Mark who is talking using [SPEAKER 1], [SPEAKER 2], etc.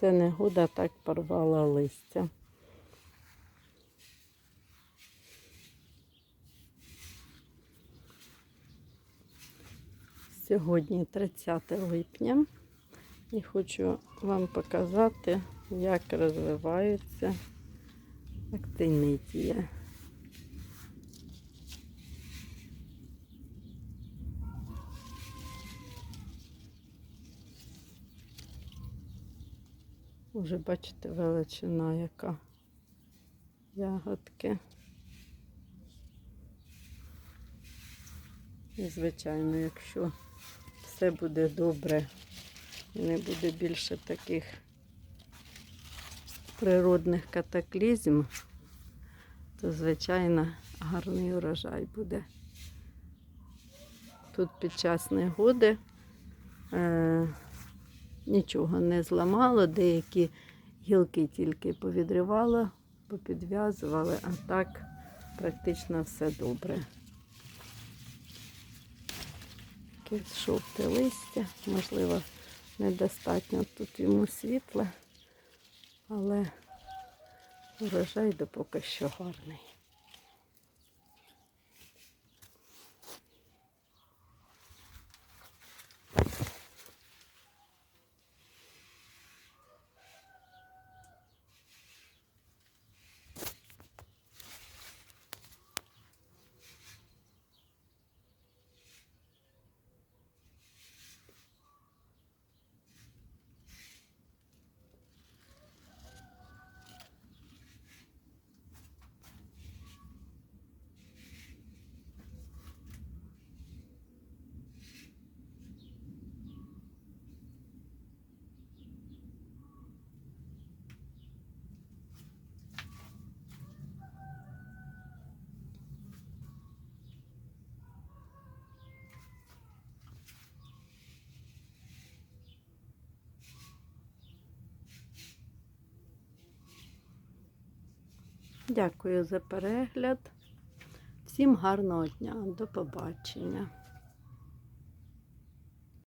[SPEAKER 1] Це негода так порвала листя. Сьогодні 30 липня і хочу вам показати, як розвиваються актинидія. Уже бачите величина яка ягодки. І, звичайно, якщо все буде добре і не буде більше таких природних катаклізм, то, звичайно, гарний урожай буде. Тут під час негоди е, нічого не зламало, деякі гілки тільки повідривало, попідв'язували, а так практично все добре. Якесь жовте листя, можливо, недостатньо тут йому світла, але урожай допоки що гарний. Дякую за перегляд. Всім гарного дня. До побачення.